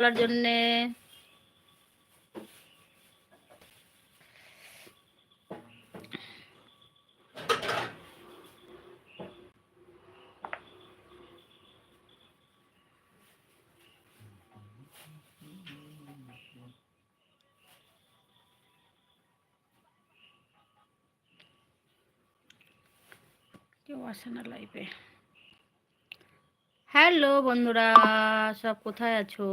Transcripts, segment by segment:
বলার জন্যে। কেউ আসে না লাইভে হ্যালো বন্ধুরা সব কোথায় আছো?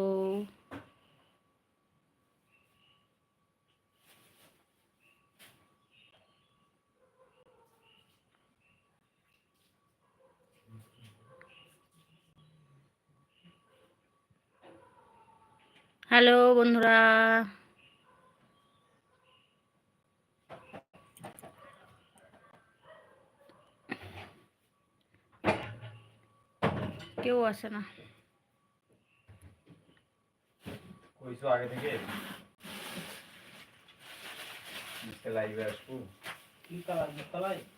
হ্যালো বন্ধুরা। কেউ আসে না। কইছো আগে থেকে? মিস্টার লাইভে আসব। কি কালার? মিস্টার হ্যালো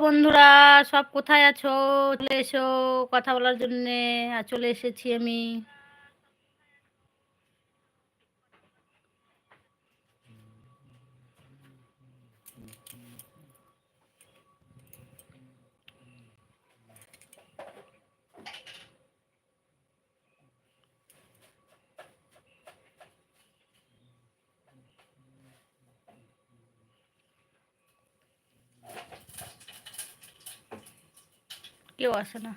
বন্ধুরা সব কোথায় আছো? চলে এসো কথা বলার জন্যে। চলে এসেছি আমি। কেউ আসে না।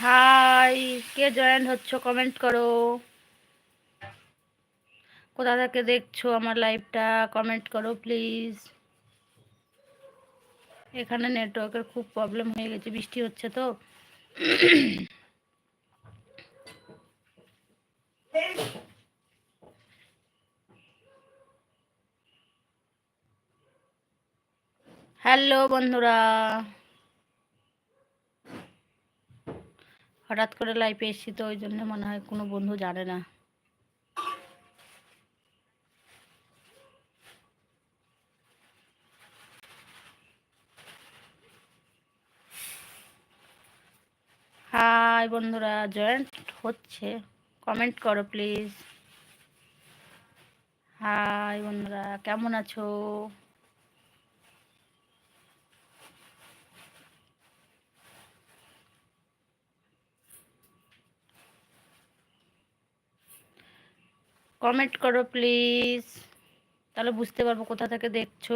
হাই কে জয়েন হচ্ছ? কমেন্ট করো। থেকে দেখছ আমার লাইভটা কমেন্ট করো প্লিজ এখানে নেটওয়ার্কের খুব প্রবলেম হয়ে গেছে, বৃষ্টি হচ্ছে তো। হ্যালো বন্ধুরা। হঠাৎ করে লাইভে এসেছি তো, ওই জন্য মনে হয় কোনো বন্ধু জানে না। হাই বন্ধুরা, জয়েন্ট হচ্ছে। কমেন্ট করো প্লিজ হাই বন্ধুরা, কেমন আছো? কমেন্ট করো প্লিজ তাহলে বুঝতে পারব কোথা থেকে দেখছ।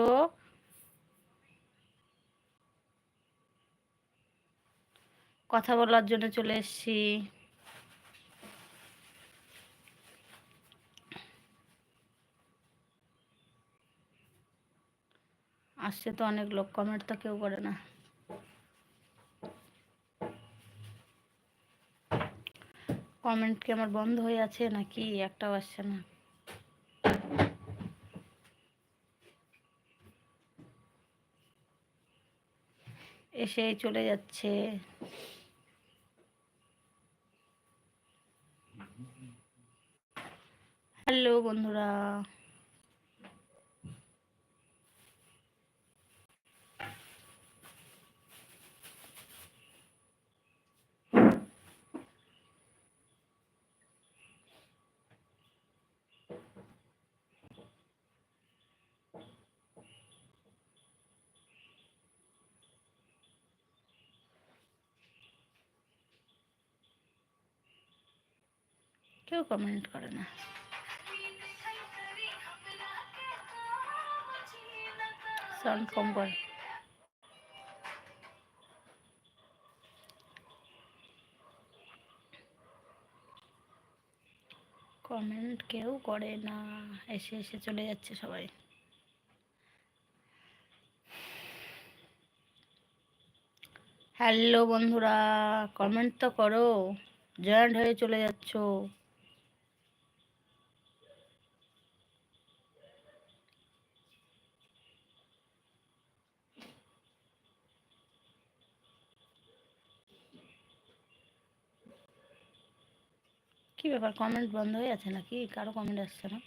কথা বলার জন্য চলে এসেছি। আসছে তো অনেক লোক কমেন্ট তো কেউ করে না। কমেন্ট কি আমার বন্ধ হয়ে আছে নাকি? একটাও আসছে না। এসে চলে যাচ্ছে। হ্যালো বন্ধুরা। কেউ কমেন্ট করে না। সাউন্ড কম কমেন্ট কেউ করে না। এসে এসে চলে যাচ্ছে সবাই। হ্যালো বন্ধুরা কমেন্ট তো করো। জয়েন্ট হয়ে চলে যাচ্ছ। ব্যাপার কমেন্ট বন্ধ হয়ে আছে নাকি? কারও কমেন্ট আসছে না?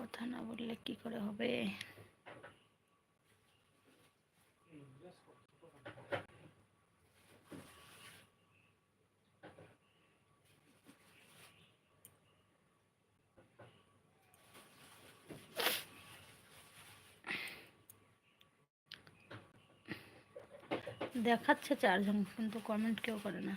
কথা না বললে কি করে হবে? দেখাচ্ছে চারজন কিন্তু কমেন্ট কেউ করে না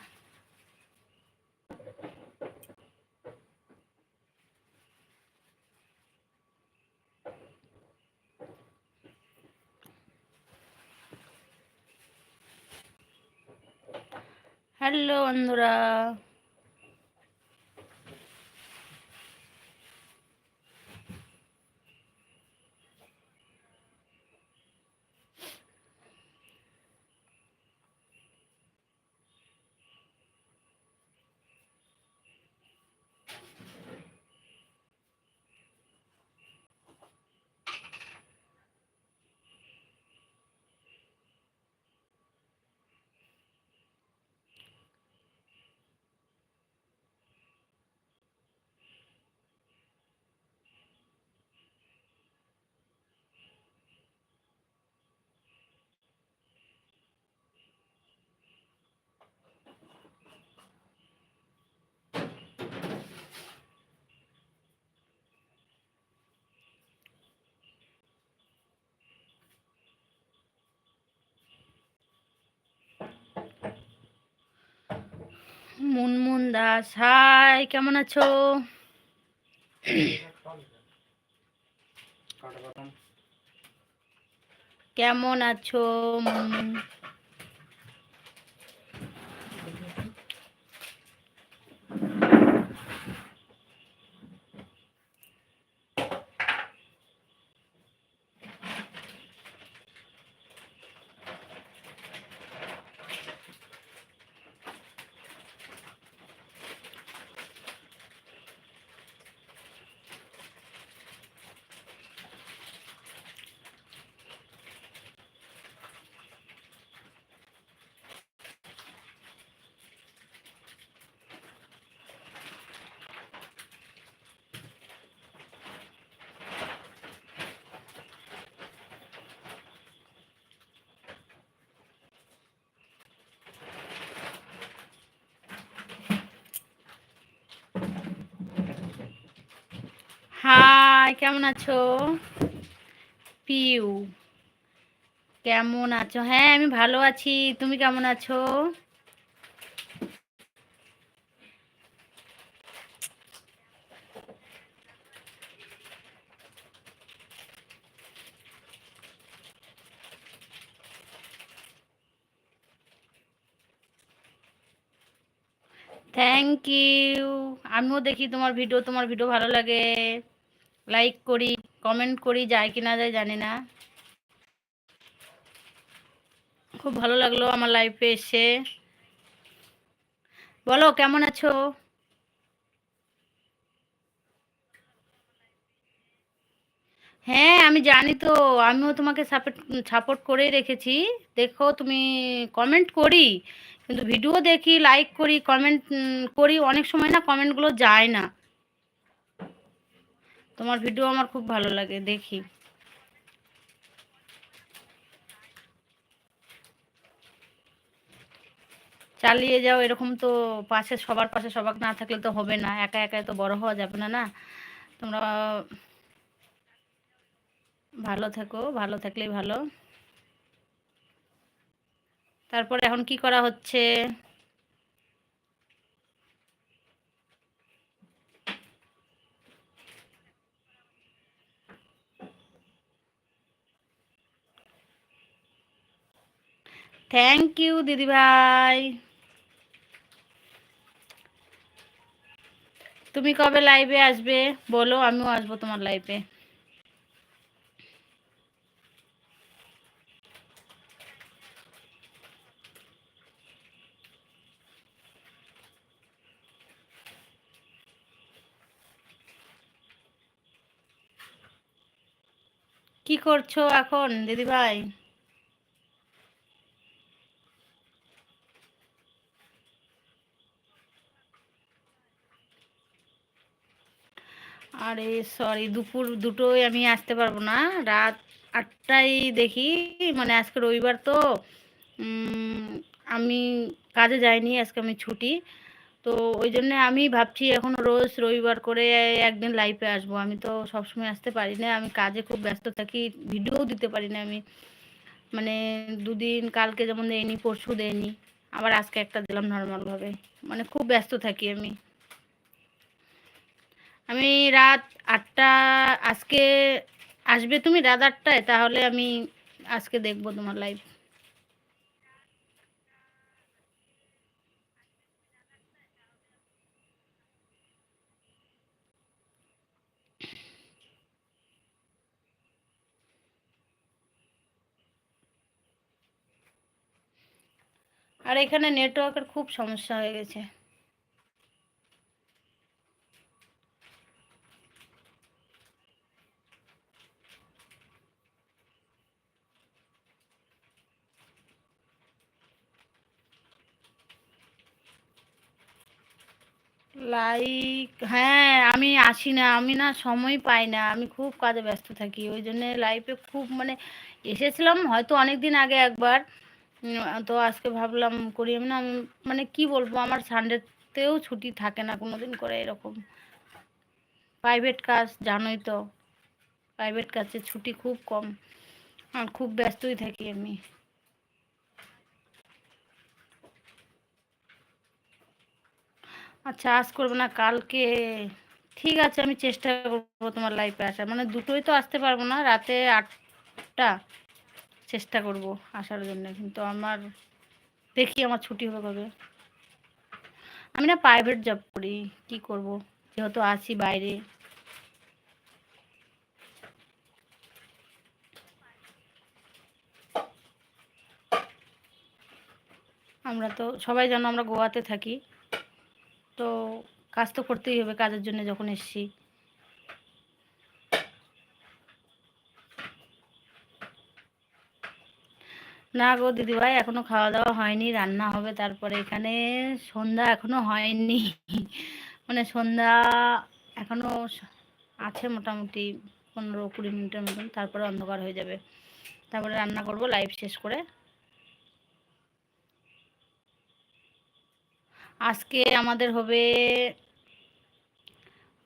হ্যালো বন্ধুরা। মুনমুন দাস হাই কেমন আছো? কেমন আছো হাই, কেমন আছো? পিউ, কেমন আছো? হ্যাঁ আমি ভালো আছি। তুমি কেমন আছো? থ্যাংক ইউ আমিও দেখি তোমার ভিডিও তোমার ভিডিও ভালো লাগে। লাইক করি কমেন্ট করি, যায় কি না যায় জানি না। খুব ভালো লাগল আমার লাইফে এসে। বলো, কেমন আছো? হ্যাঁ আমি জানি তো, আমিও তোমাকে সাপোর্ট সাপোর্ট করেই রেখেছি। দেখো, তুমি কমেন্ট করি, কিন্তু ভিডিও দেখি লাইক করি কমেন্ট করি, অনেক সময় না কমেন্টগুলো যায় না। তোমার ভিডিও আমার খুব ভালো লাগে, দেখি। চালিয়ে যাও, এরকম তো পাশে সবার পাশে সবাক না থাকলে তো হবে না, একা একা তো বড় হওয়া যাবে না না? তোমরা ভালো থেকো, ভালো থাকলেই ভালো। তারপরে এখন কি করা হচ্ছে? থ্যাংক ইউ দিদিভাই তুমি কবে লাইভে আসবে? বলো, আমিও আসব তোমার লাইভে কি করছ এখন দিদিভাই আরে সরি দুপুর দুটোই আমি আসতে পারব না। রাত আটটায় দেখি মানে আজকে রবিবার তো। আমি কাজে যাইনি, আজকে আমি ছুটি। তো ওই জন্যে আমি ভাবছি এখন রোজ রবিবার করে একদিন লাইভে আসব। আমি তো সবসময় আসতে পারি না, আমি কাজে খুব ব্যস্ত থাকি ভিডিওও দিতে পারি না আমি। মানে দুদিন, কালকে যেমন দেয়নি পরশু দেয়নি আবার আজকে একটা দিলাম নর্মালভাবে মানে খুব ব্যস্ত থাকি আমি। আমি রাত আটটা, আজকে আসবে তুমি রাত আটটায়, তাহলে আমি আজকে দেখব তোমার লাইভ আর এখানে নেটওয়ার্কের খুব সমস্যা হয়ে গেছে। লাইক হ্যাঁ আমি আসি না, আমি না সময় পাই না, আমি খুব কাজে ব্যস্ত থাকি, ওই জন্যে লাইফে খুব মানে এসেছিলাম হয়তো অনেক দিন আগে একবার তো আজকে ভাবলাম করি আমি না মানে কি বলব, আমার সানডেতেও ছুটি থাকে না কোনো দিন করে এরকম। প্রাইভেট কাজ, জানোই তো প্রাইভেট কাজে ছুটি খুব কম, আর খুব ব্যস্তই থাকি আমি। আচ্ছা আজ করব না, কালকে। ঠিক আছে, আমি চেষ্টা করব তোমার লাইফে আসার। মানে দুটোই তো আসতে পারব না, রাতে আটটা চেষ্টা করব আসার জন্য। কিন্তু আমার, দেখি আমার ছুটি হবে কবে। আমি না প্রাইভেট জব করি, কি করব? যেহেতু আছি বাইরে। আমরা তো সবাই জানো আমরা গোয়াতে থাকি। তো কাজ তো করতেই হবে কাজের জন্য যখন এসছি। না গো দিদিভাই, এখনও খাওয়া দাওয়া হয়নি, রান্না হবে তারপরে এখানে। সন্ধ্যা এখনও হয়নি। মানে সন্ধ্যা এখনও আছে মোটামুটি পনেরো কুড়ি মিনিটের মতন, তারপরে অন্ধকার হয়ে যাবে। তারপরে রান্না করব লাইভ শেষ করে আজকে আমাদের হবে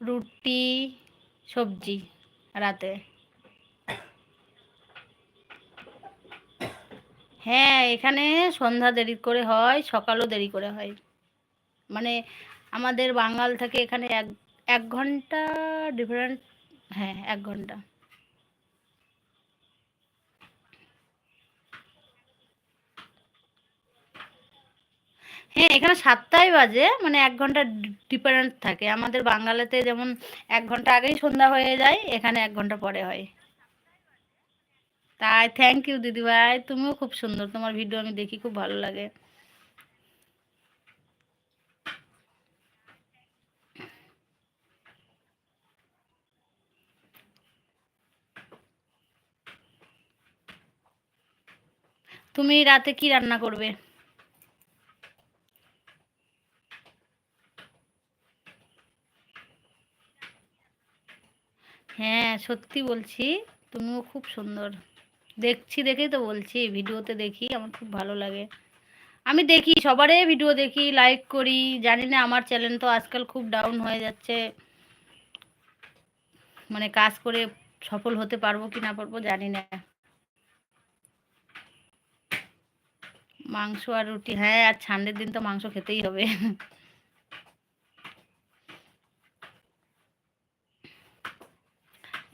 রুটি, সবজি রাতে। হ্যাঁ এখানে সন্ধ্যা দেরি করে হয়, সকালও দেরি করে হয়। মানে আমাদের বাঙাল থেকে এখানে এক এক ঘণ্টা ডিফারেন্ট হ্যাঁ এক ঘণ্টা। হ্যাঁ এখানে সাতটাই বাজে মানে এক ঘণ্টা ডিফারেন্ট থাকে। আমাদের বাঙালিতে যেমন এক ঘণ্টা আগেই সন্ধ্যা হয়ে যায়, এখানে এক ঘণ্টা পরে হয়। তাই থ্যাংক ইউ দিদিভাই। তুমিও খুব সুন্দর। তোমার ভিডিও আমি দেখি, খুব ভালো লাগে। তুমি রাতে কি রান্না করবে? হ্যাঁ সত্যি বলছি, তুমিও খুব সুন্দর। দেখছি দেখেই তো বলছি, ভিডিওতে দেখি, আমার খুব ভালো লাগে। আমি দেখি সবারই ভিডিও দেখি লাইক করি, জানি না, আমার চ্যানেল তো আজকাল খুব ডাউন হয়ে যাচ্ছে। মানে কাজ করে সফল হতে পারব কি না পারব জানি না। মাংস আর রুটি হ্যাঁ আর ছান্ডের দিন তো মাংস খেতেই হবে।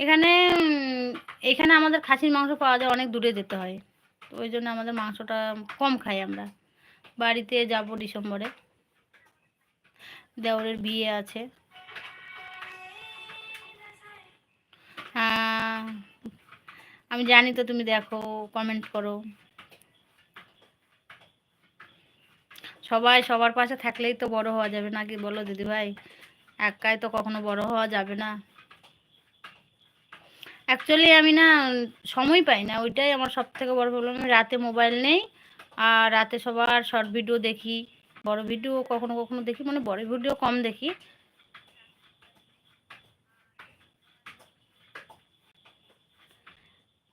এখানে এখানে আমাদের খাসির মাংস পাওয়া যায় অনেক দূরে যেতে হয়। তো ওই জন্য আমাদের মাংসটা কম খাই আমরা। বাড়িতে যাব ডিসেম্বরে। দেওরের বিয়ে আছে। আমি জানি তো তুমি দেখো কমেন্ট করো। সবাই সবার পাশে থাকলেই তো বড় হওয়া যাবে নাকি বলো দিদি ভাই একাই তো কখনো বড় হওয়া যাবে না। অ্যাকচুয়ালি আমি না সময় পাই না। ওইটাই আমার সব থেকে বড় প্রবলেম রাতে মোবাইল নেই, আর রাতে সবার শর্ট ভিডিও দেখি। বড় ভিডিও কখনো কখনো দেখি মানে বড় ভিডিও কম দেখি।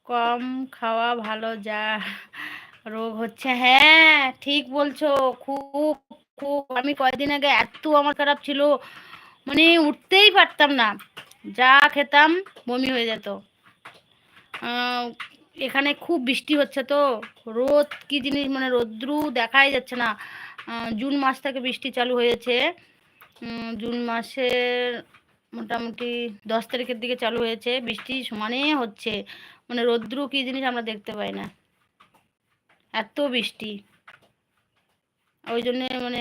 কম খাওয়া ভালো, যা রোগ হচ্ছে। হ্যাঁ ঠিক বলছো। খুব খুব। আমি কয়েকদিন আগে এত আমার খারাপ ছিল মানে উঠতেই পারতাম না। যা খেতাম বমি হয়ে যেত। এখানে খুব বৃষ্টি হচ্ছে তো। রোদ কি জিনিস? মানে রোদ্রু দেখাই যাচ্ছে না। জুন মাস থেকে বৃষ্টি চালু হয়েছে। জুন মাসের মোটামুটি দশ তারিখের দিকে চালু হয়েছে। বৃষ্টি সমানে হচ্ছে। মানে রোদ্রু কি জিনিস আমরা দেখতে পাই না। এত বৃষ্টি। ওই জন্যে মানে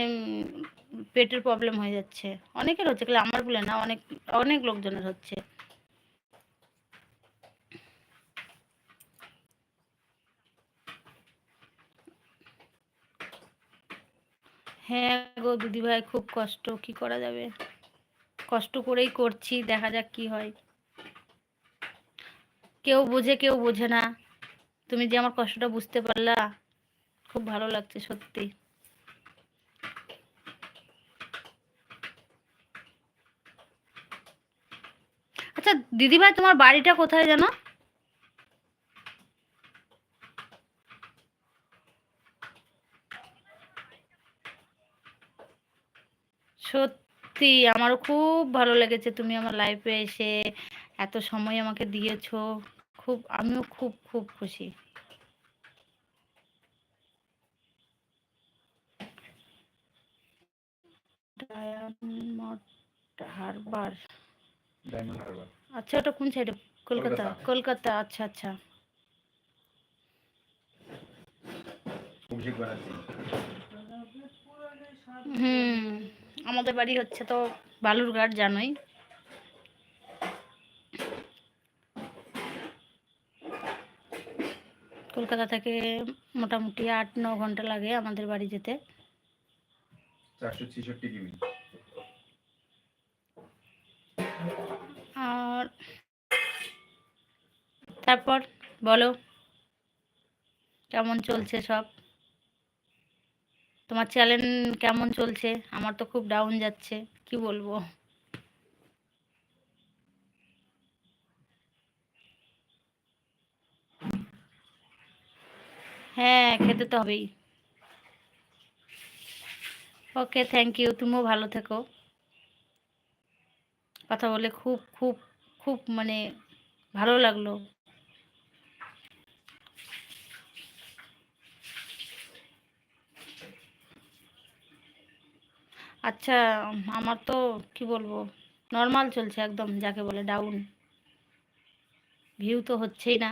পেটের প্রবলেম হয়ে যাচ্ছে। অনেকের হচ্ছে, খালি আমার বলে না, অনেক অনেক লোকজনের হচ্ছে। হ্যাঁ গো দিদিভাই, খুব কষ্ট। কি করা যাবে? কষ্ট করেই করছি, দেখা যাক কি হয়। কেউ বোঝে কেউ বোঝে না। তুমি যে আমার কষ্টটা বুঝতে পারলা, খুব ভালো লাগছে সত্যি আচ্ছা দিদিভাই, তোমার বাড়িটা কোথায় জানো সত্যি, আমারও খুব ভালো লেগেছে তুমি আমার লাইফে এসে এত সময় আমাকে দিয়েছ। খুব, আমিও খুব খুব খুশি। হারবার। ডায়মন্ড হারবার। আচ্ছা ওটা কোন সাইডে কলকাতা? কলকাতা। কলকাতা আচ্ছা আচ্ছা। হুম আমাদের বাড়ি হচ্ছে তো বালুরঘাট জানোই। কলকাতা থেকে মোটামুটি আট ন ঘণ্টা লাগে আমাদের বাড়ি যেতে। চারশো ছেষট্টি কিমি। আর তারপর বলো, কেমন চলছে সব? তোমার চ্যানেল কেমন চলছে? আমার তো খুব ডাউন যাচ্ছে, কি বলব? হ্যাঁ খেতে তো হবেই। ওকে থ্যাংক ইউ তুমিও ভালো থেকো। কথা বলে খুব খুব খুব মানে ভালো লাগল। আচ্ছা আমার তো কি বলব নর্মাল চলছে একদম যাকে বলে ডাউন ভিউ তো হচ্ছেই না।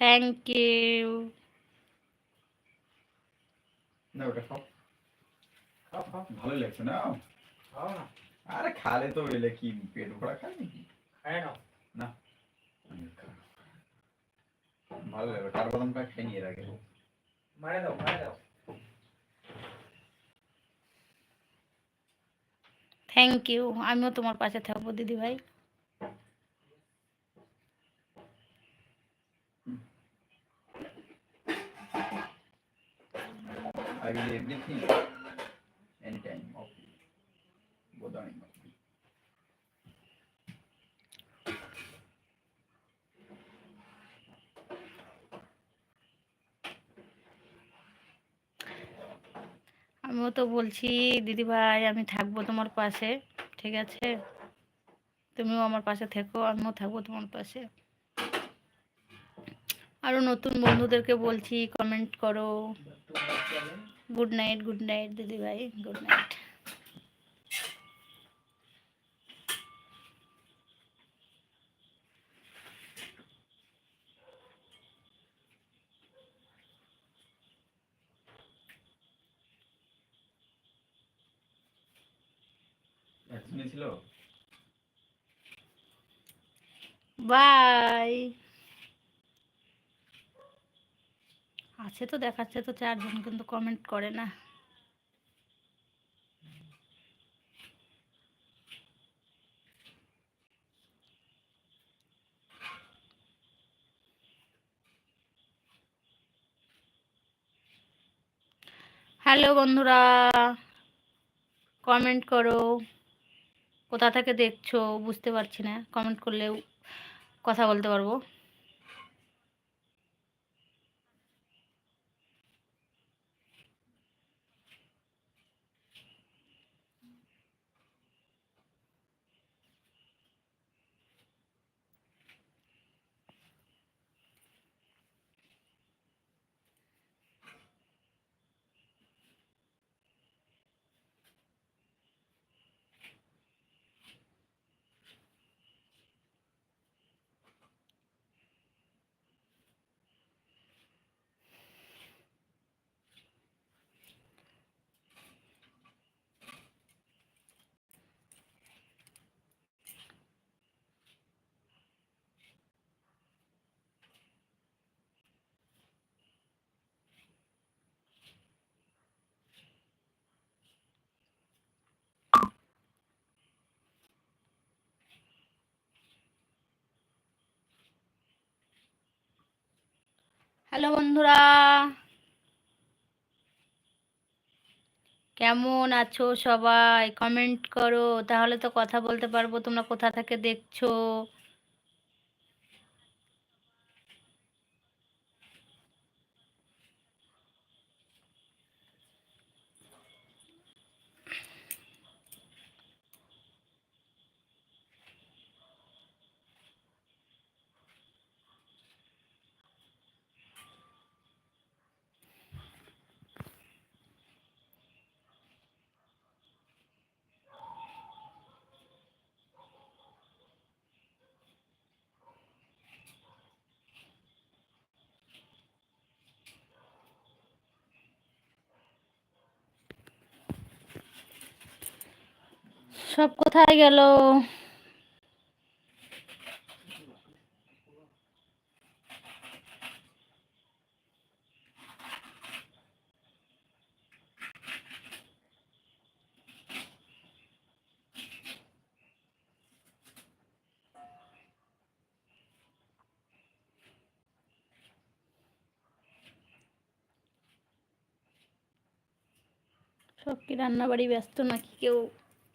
থ্যাংক ইউ না ওটা খাও। খাও খাও। ভালো লাগছে না? খাও না। আরে খালে তো এলে কি পেট ভরা খায় নাকি? খায় নাও না। ভালো লাগবে কাঠবাদাম খাই খাইনি এর আগে। মারে দাও মারে দাও। থ্যাংক ইউ আমিও তোমার পাশে থাকব দিদি ভাই তো বলছি দিদি ভাই আমি থাকব তোমার পাশে, ঠিক আছে? তুমিও আমার পাশে থেকো, আমিও থাকব তোমার পাশে। আরও নতুন বন্ধুদেরকে বলছি কমেন্ট করো। গুড নাইট গুড নাইট দিদি ভাই গুড নাইট ভ্যাকসিনে ছিল বাই। আছে তো দেখাচ্ছে তো, চারজন কিন্তু কমেন্ট করে না। হ্যালো বন্ধুরা কমেন্ট করো। কোথা থেকে দেখছ? বুঝতে পারছি না কমেন্ট করলেও কথা বলতে পারব। হ্যালো বন্ধুরা। কেমন আছো সবাই? কমেন্ট করো, তাহলে তো কথা বলতে পারব। তোমরা কোথা থেকে দেখছ? সব কোথায় গেল? সব কি রান্নাবাড়ি ব্যস্ত নাকি কেউ?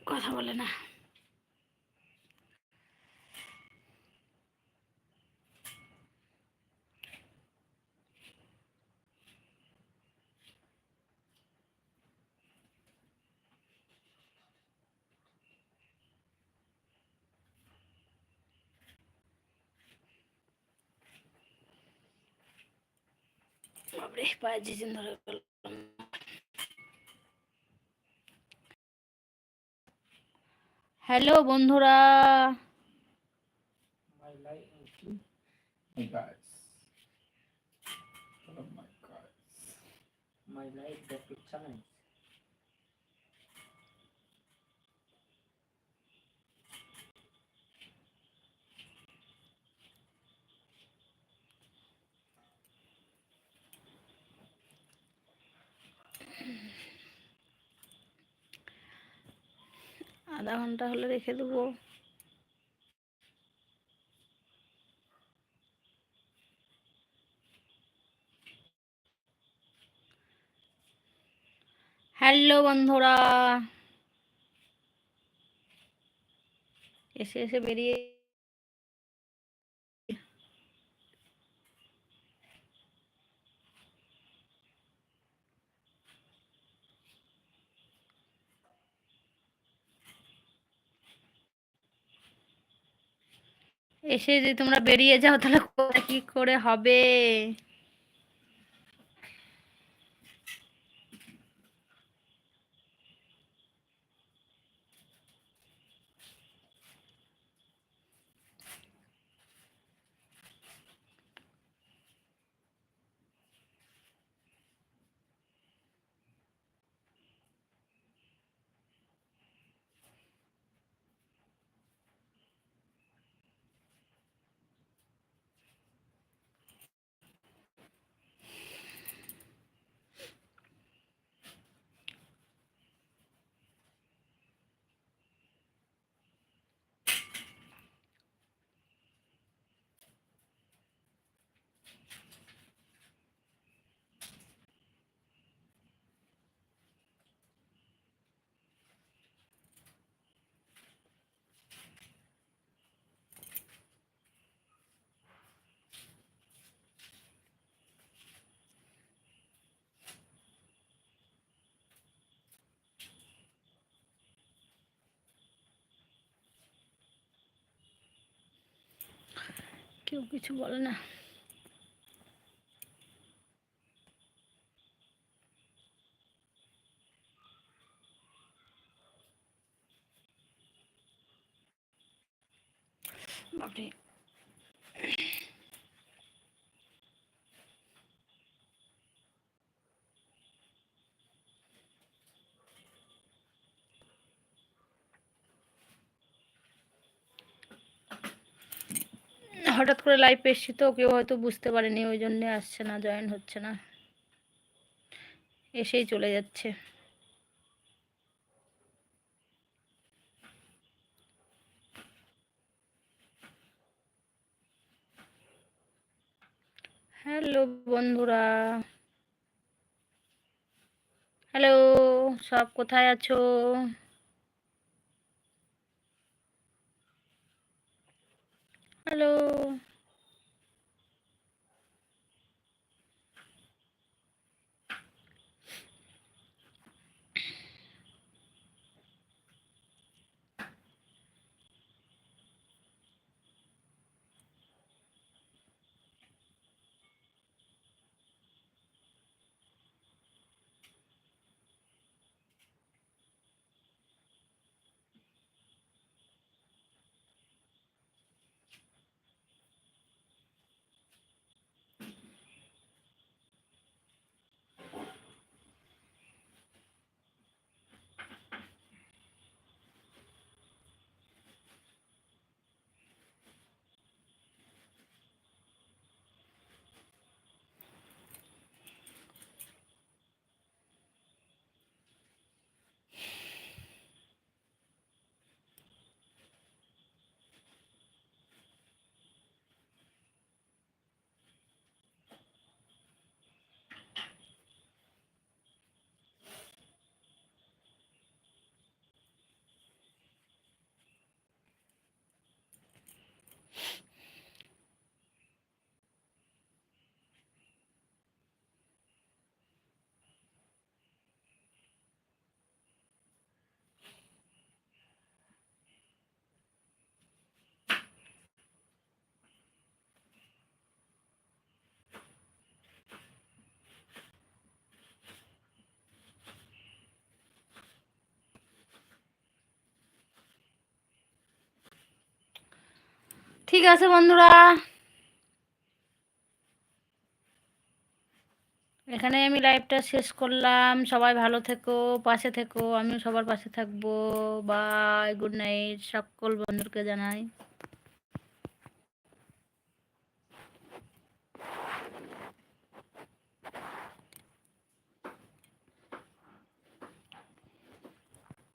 কথা বলে না। বাপরে পায়ে জিজিন ধরে গেল হ্যালো বন্ধুরা My life, Hey guys. আধা ঘণ্টা হলে রেখে দেবো। হ্যালো বন্ধুরা এসে এসে বেরিয়ে এসে যদি তোমরা বেরিয়ে যাও তাহলে কি করে হবে? কেউ কিছু বলে না বাপরে হঠাৎ করে লাইভ এসছি তো, কেউ হয়তো বুঝতে পারেনি, ওই জন্যে আসছে না জয়েন হচ্ছে না। এসেই চলে যাচ্ছে। হ্যালো বন্ধুরা। হ্যালো সব কোথায় আছো? হ্যালো ঠিক আছে, বন্ধুরা। এখানে আমি লাইভটা শেষ করলাম। সবাই ভালো থেকো, পাশে থেকো। আমিও সবার পাশে থাকব। বাই গুড নাইট সকল বন্ধুকে জানাই।